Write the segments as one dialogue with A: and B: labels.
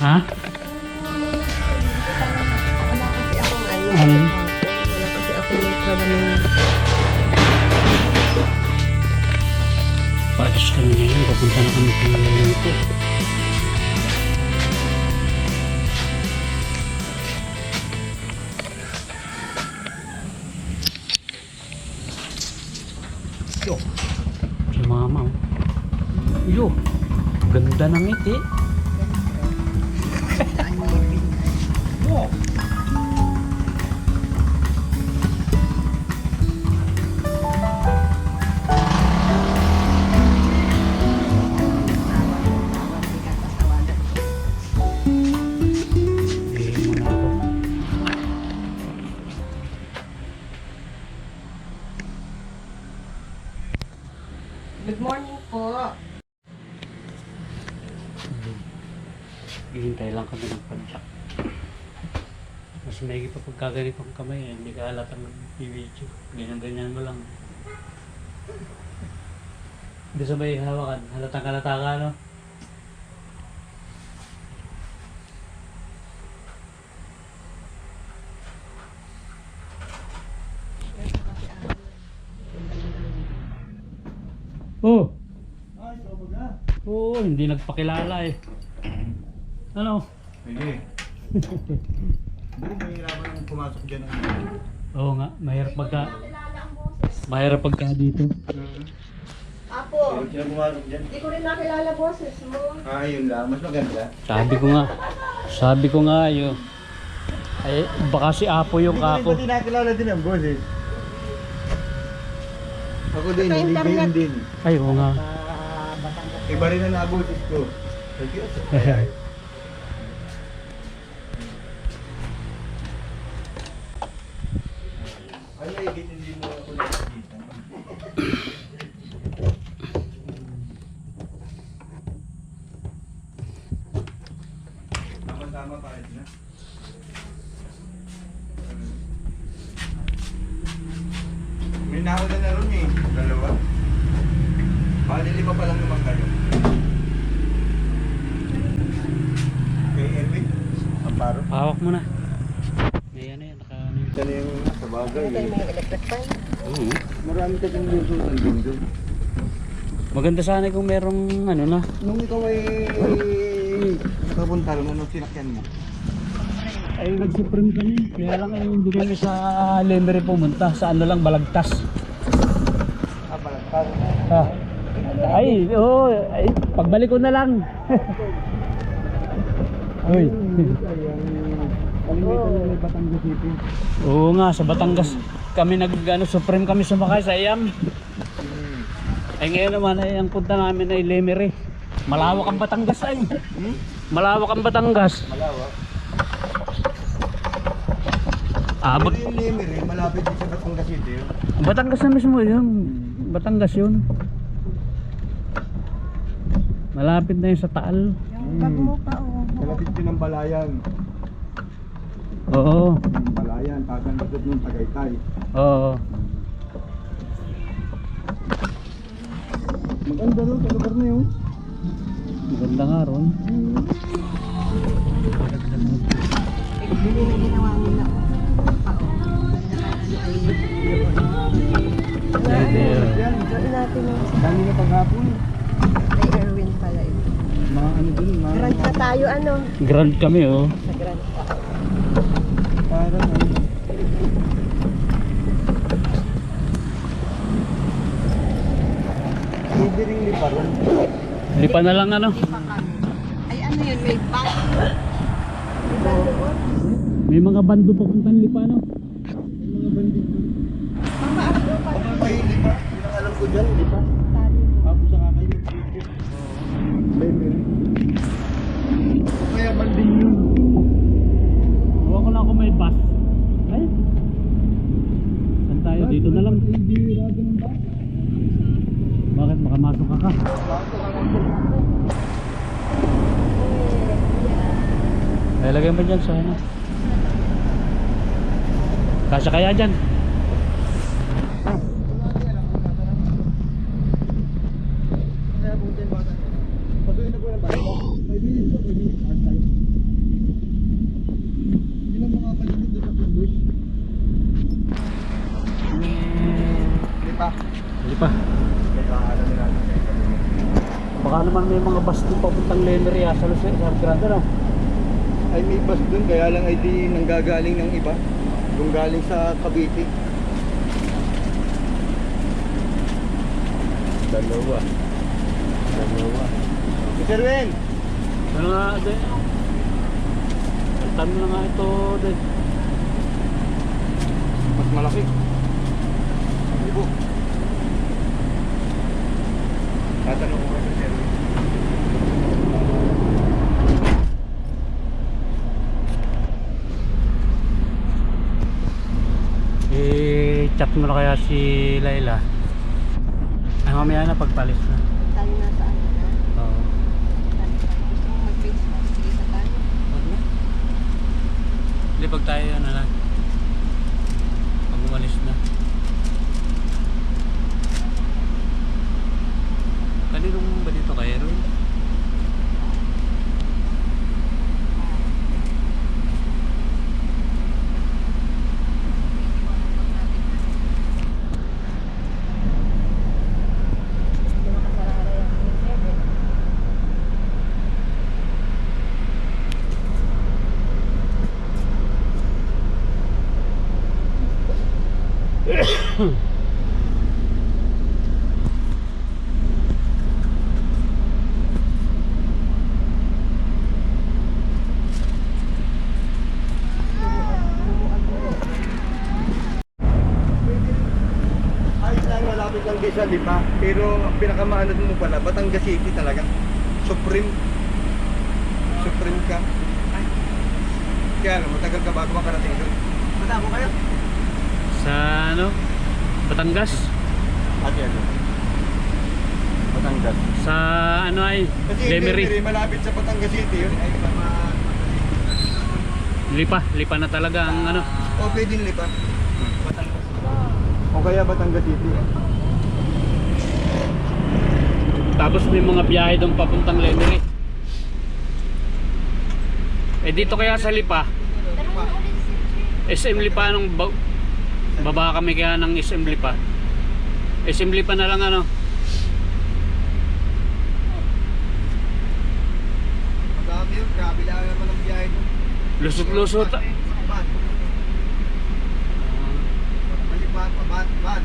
A: Ha?
B: Ano.
A: Paalis kami ngayon. Papunta na kami sa ito. Yo. Si mama. oh. Yo. Ganda ng ngiti. Yo.
B: Good morning po.
A: Hihintay lang kami ng padyak. Mas maigi pa pagkaganito ang kamay, eh. hindi ka halatang i-video. Ganyan-ganyan mo lang. Hindi sabay hawakan, halatang halata ka, no? Oh! Oo, hindi nagpakilala eh. Ano?
C: Hindi. Hindi, mahirapan ang pumasok dyan.
A: Oo nga, mahirap pagka... Mahirap pagka dito.
B: Apo,
C: Siya pumasok dyan.
B: hindi ko rin nakilala boses mo.
C: Ah, yun lang. Mas maganda.
A: Sabi ko nga, sabi ko nga yun. Ay, baka si Apo yung kako.
C: Hindi nakilala din ang boses. Ako din, hindi gayon din.
A: Ay, oo nga.
C: Iba rin ang naboses ko. Seryoso. Ay, naigit hindi mo ako nakikita. Tama-tama pa rin na. May nauna na ron eh. Dalawa. Bali lima pa lang naman kayo. Kay Erwin. Amparo.
A: Hawak mo na. Ayan na yan, naka ano yun.
C: Ito na yung sa bagay.
B: Ano tayo may electric fan?
A: Oo.
C: Marami ka dyan din doon.
A: Maganda sana kung merong ano na.
C: Nung ikaw ay kapunta ron, anong sinakyan mo?
A: Ay, nag-supreme kami. Kaya lang ay hindi kami sa Lemery pumunta. Sa ano lang, Balagtas.
C: Ah, balagtas.
A: Ah. Ay, oo. ay, pagbalik ko na lang. Uy. Oo nga, sa Batangas kami nag ano, supreme kami sumakay sa IAM. Ay ngayon naman ay ang punta namin ay Lemery. Malawak ang Batangas ay. Malawak ang Batangas.
C: Malawa.
A: Abot.
C: Pero yung Lemery, malapit din sa Batangas City.
A: Batangas na mismo yun. Batangas yun. Malapit na yun sa Taal.
B: Yung bag mo pa, oh.
C: Malapit din ang Balayan.
A: Oo.
C: Ang Balayan, tatanggatot ng Tagaytay.
A: Oo.
C: Maganda no, sa lugar na yun.
A: Maganda nga ron.
B: Yung
C: dami na paghapon. Mga ano dun, mga...
B: Grand pa tayo, ano?
A: Grand kami oh.
B: Sa Grand pa.
C: Parang ano. Pwede rin liparan.
A: Lipa na lang ano.
B: Pa kami. Ay, ano yun? May bag. May?
A: May mga bando papuntang lipa no.
C: Mga bandit.
B: Mama, ano pa?
C: Ano ba yung lipa? Yun ang alam ko dyan, lipa. Tapos sa kakayo. May meron. Kaya banding yun.
A: Huwag ko lang kung may bus. Ay. Saan tayo? Dito na lang. Bakit? Baka masok ka ka. Ay, lagay mo dyan sa ano. Kasya kaya dyan?
C: Kaya po dyan bata. Pag-uwi na po ng bahay. May bilis ko, may bilis.
A: Bus doon papuntang Lemery ah, sa Lucena, sa Grande no?
C: Ay may bus dun, kaya lang ay di nanggagaling ng iba. Kung galing sa Cavite. Dalawa. Dalawa. Sir Wen!
A: Ano nga, de? Tanong na nga ito, de.
C: Mas malaki. Ibo. Tatanong ko kay Sir Wen.
A: I-chat mo na kaya si Laila. Ay, mamaya na pagpalis na.
B: Tayo na sa ano na.
A: Oo.
B: Gusto mo mag-face mask? Sige sa tayo.
A: Wag na. Pag tayo na lang. Pag umalis na. Kaninong ba dito kay Erwin?
B: Hindi makasarara yung seven.
C: Ayos lang, malapit lang din sa lima. Pero ang pinakamaanod mo pala, Batangas City talaga. Supreme. Supreme ka. Ay. Kaya ano, matagal ka bago makarating doon. Matabo kayo?
A: Sa ano? Batangas?
C: Ate ano? Batangas.
A: Sa ano ay?
C: Kasi
A: Lemery.
C: Lemery, malapit sa Batangas City yun. Ay, mama.
A: Lipa. Lipa na talaga ang ano.
C: O, pwedeng lipa. Batangas. O kaya Batangas City.
A: Tapos may mga biyahe doon papuntang Lemery. Eh dito kaya sa Lipa, SM Lipa nung ba- baba kami kaya ng SM Lipa. SM Lipa na lang ano.
C: Madami yun, grabe lang naman ang biyahe doon.
A: Lusot-lusot.
C: Ban. Malipat, pabat, ban.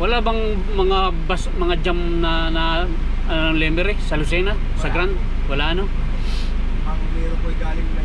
A: Wala bang mga bus, mga jam na na ano, Lemery sa Lucena, sa
C: Wala.
A: Grand? Wala ano?
C: Ang meron ko'y galing na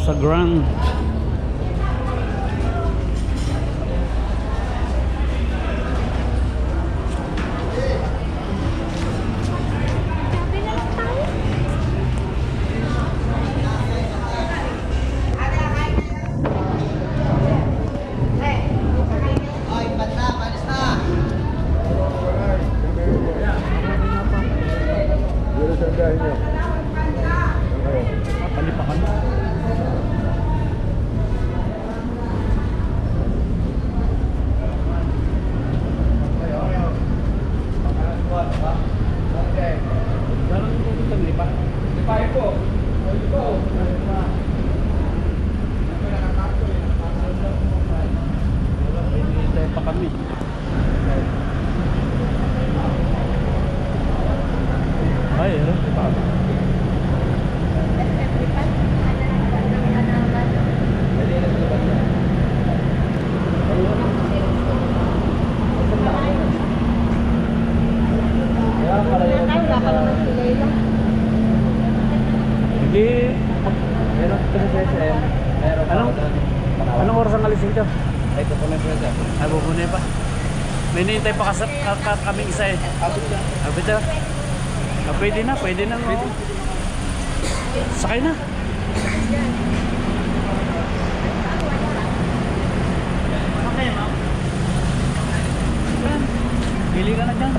A: sa Grand.
C: Dito sa dahil niyo.
A: Palipakan. Parang pupunta ng lipa.
C: Lipahin po. Lipo.
A: Hinihintay pa kami. Ay, ano? Hindi.
C: Meron ko sa SM. Meron pa
A: Anong, anong oras ang alis dito?
C: Ay, na po sa
A: Ay, bubunay pa. May nihintay pa kas ka, ka, kaming isa eh.
C: Abot na.
A: Abit na. Ah, pwede na, pwede na. Pwede. Sakay na. Okay, ma'am. Yan. Pili ka na dyan.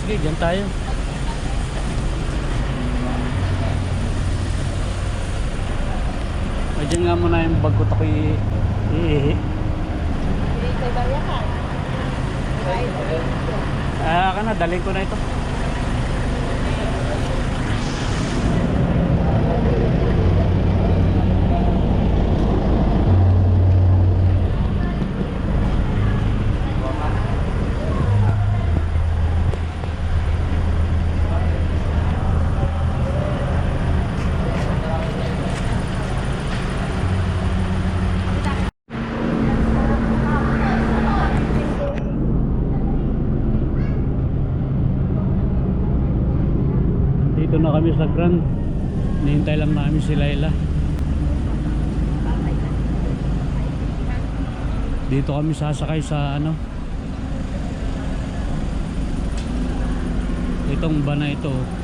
A: Sige, dyan tayo. Ay, dyan nga muna yung bag ko ako i- iihi. Ah, ka na, daling ko na ito. Dito na kami sa Grand. Nihintay lang namin si Laila. Dito kami sasakay sa ano. Itong ba na ito.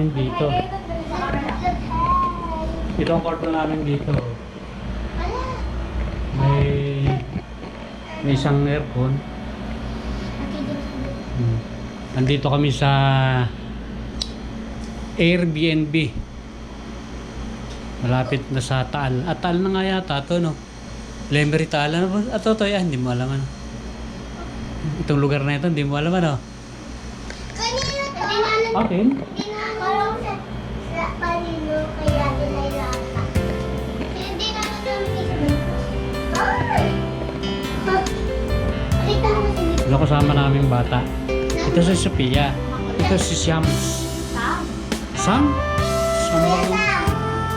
A: Namin dito. Ito ang kwarto namin dito. May may isang aircon. Hmm. Nandito kami sa Airbnb. Malapit na sa Taal. At Taal na nga yata ito, no? Lemery Taal. Ano ba? Ato to yan, hindi mo alam ano. Itong lugar na ito, hindi mo alam ano.
B: Kanina to.
A: Akin?
B: Dinanong
A: Wala kasama namin bata. Ito si Sophia. Ito si.
B: Sam.
A: Sam? Sam?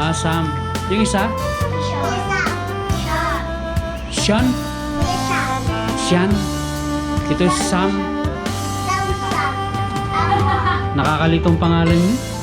A: Ah, Sam. Yung isa? Sean? Sean? Ito si Sam. Nakakalitong pangalan niya.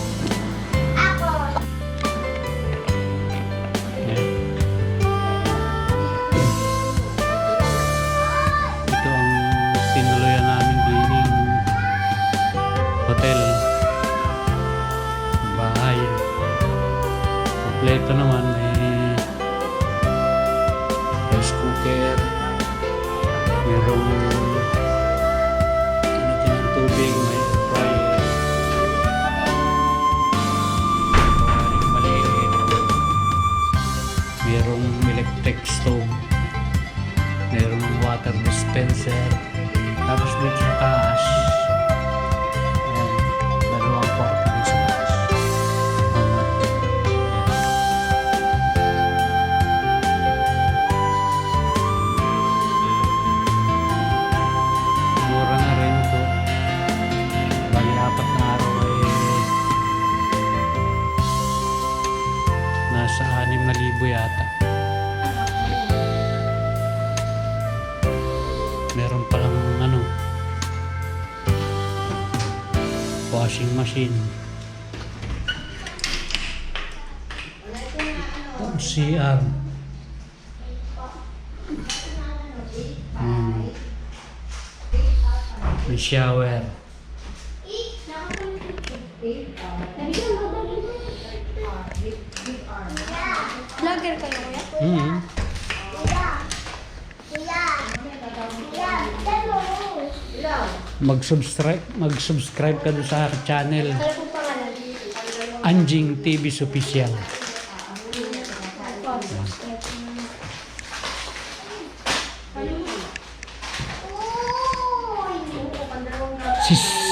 A: Shower.
B: Vlogger kayo kuya?
A: Hmm.
B: Kuya. Hello.
A: Mag-subscribe, mag-subscribe ka doon sa channel. Anjing TV Official.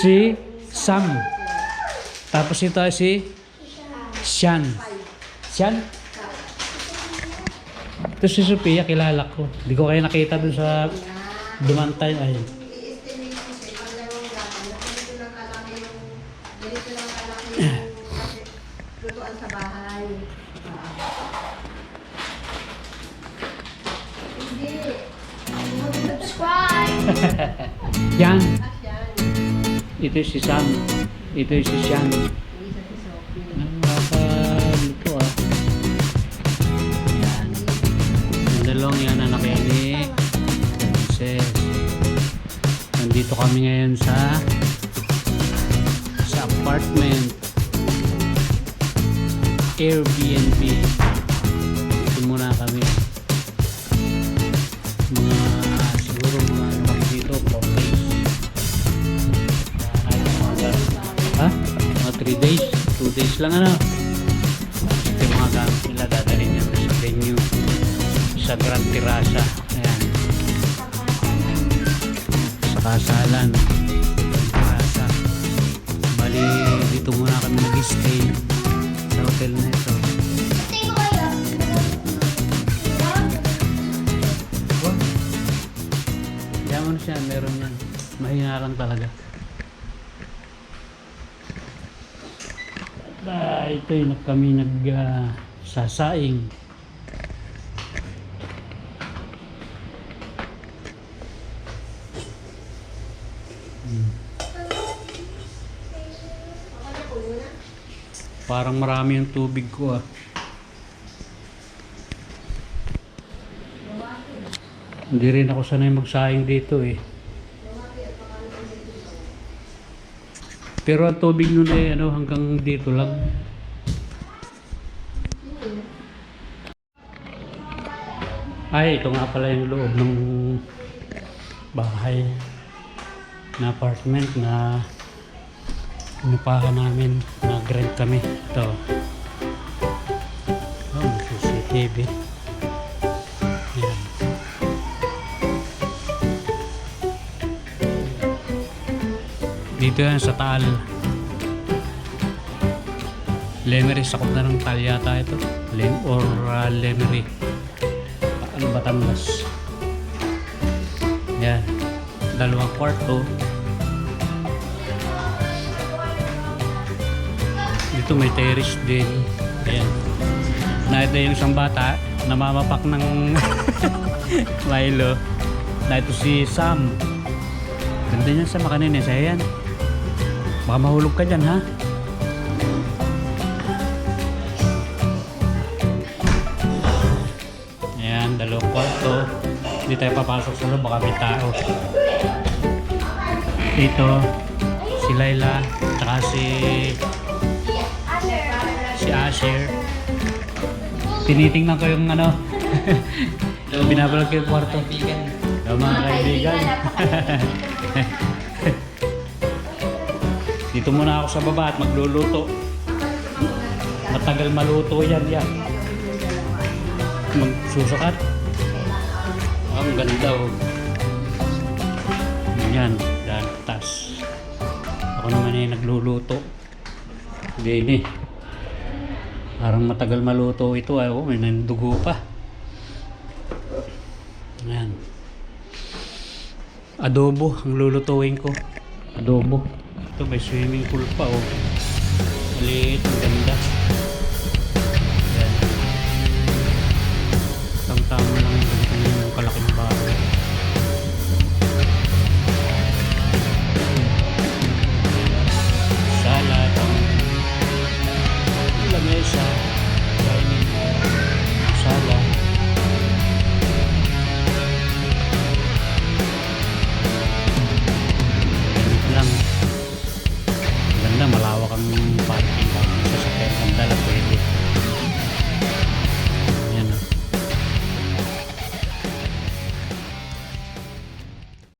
A: Si, Sam. Tapos ito ay si Sian. Sian? Ito si Sophia, kilala ko. Hindi ko kayo nakita dun sa Dumantay. Ay, Ito si Sam. Ito si
B: Sophie.
A: Ang makaluto ah. Yan. Yung dalawang yan anak yan ni Princess. Nandito kami ngayon sa sa apartment. Airbnb. Dito 2 days lang ano? Ito yung mga gamit nila dadalhin nyo sa venue sa Grand Terraza. Ayan. Sa kasalan. Terraza. Bali, dito muna kami nag-stay sa hotel na ito. Kaya mo siya, meron yan. Mahina lang talaga. Ah, ito yung kami nag ah, sasaing. Hmm. Parang marami yung tubig ko ah. Hindi rin ako sanay magsaing dito eh. Pero ang tubig nun eh, ano, hanggang dito lang. Ay, ito nga pala yung loob ng bahay na apartment na inupahan namin. Nag-rent kami. Ito. Oh, may CCTV. Yan. Dito yan sa Taal. Lemery, sakop na ng Taal yata ito. Lem or uh, Lemery. Ano, Batangas. Yan. Dalawang kwarto. Dito may terrace din. Ayan. Nakita yung isang bata, namamapak ng Milo. Na ito si Sam. Ganda niyan sa makanin eh. Saya yan. Baka mahulog ka dyan ha. Dalawang kwarto. Hindi tayo papasok sa loob, baka may tao. Ito, si Laila, tsaka si si Asher. Tinitingnan ko yung ano, binabalog ko yung kwarto. Hello mga kaibigan. Dito muna ako sa baba at magluluto. Matagal maluto yan yan. Magsusukat. Ang ganda oh. Yan, yan, tas. Ako naman eh nagluluto. Ini. Parang matagal maluto ito ay oh, may nandugo pa. Yan. Adobo ang lulutuin ko. Adobo. Ito may swimming pool pa oh. Maliit, ang ganda.